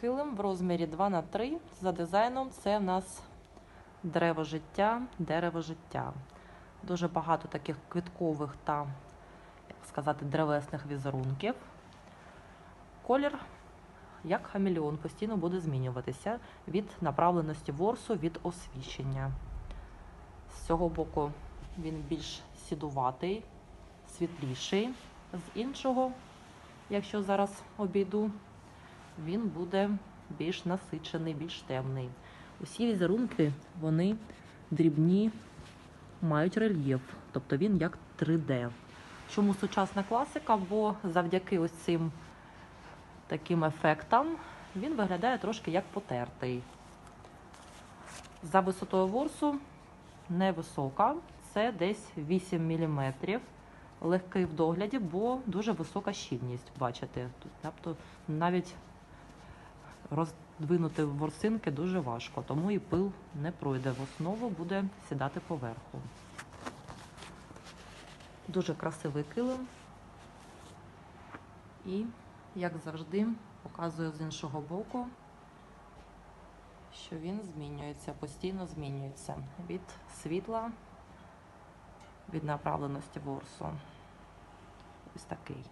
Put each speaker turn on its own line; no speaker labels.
Килим в розмірі 2 на 3 за дизайном це в нас дерево життя, дерево життя. Дуже багато таких квіткових та, як сказати, древесних візерунків. Колір, як хамелеон, постійно буде змінюватися від направленості ворсу, від освіщення. З цього боку він більш сідуватий, світліший. З іншого, якщо зараз обійду, він буде більш насичений, більш темний. Усі візерунки, вони дрібні, мають рельєф, тобто він як 3D. Чому сучасна класика? Бо завдяки ось цим таким ефектам він виглядає трошки як потертий. За висотою ворсу невисока, це десь 8 мм. Легкий в догляді, бо дуже висока щільність, бачите. Тобто навіть роздвинути ворсинки дуже важко, тому і пил не пройде в основу, буде сідати поверху. Дуже красивий килим. І, як завжди, показую з іншого боку, що він змінюється, постійно змінюється від світла, від направленості ворсу. Ось такий.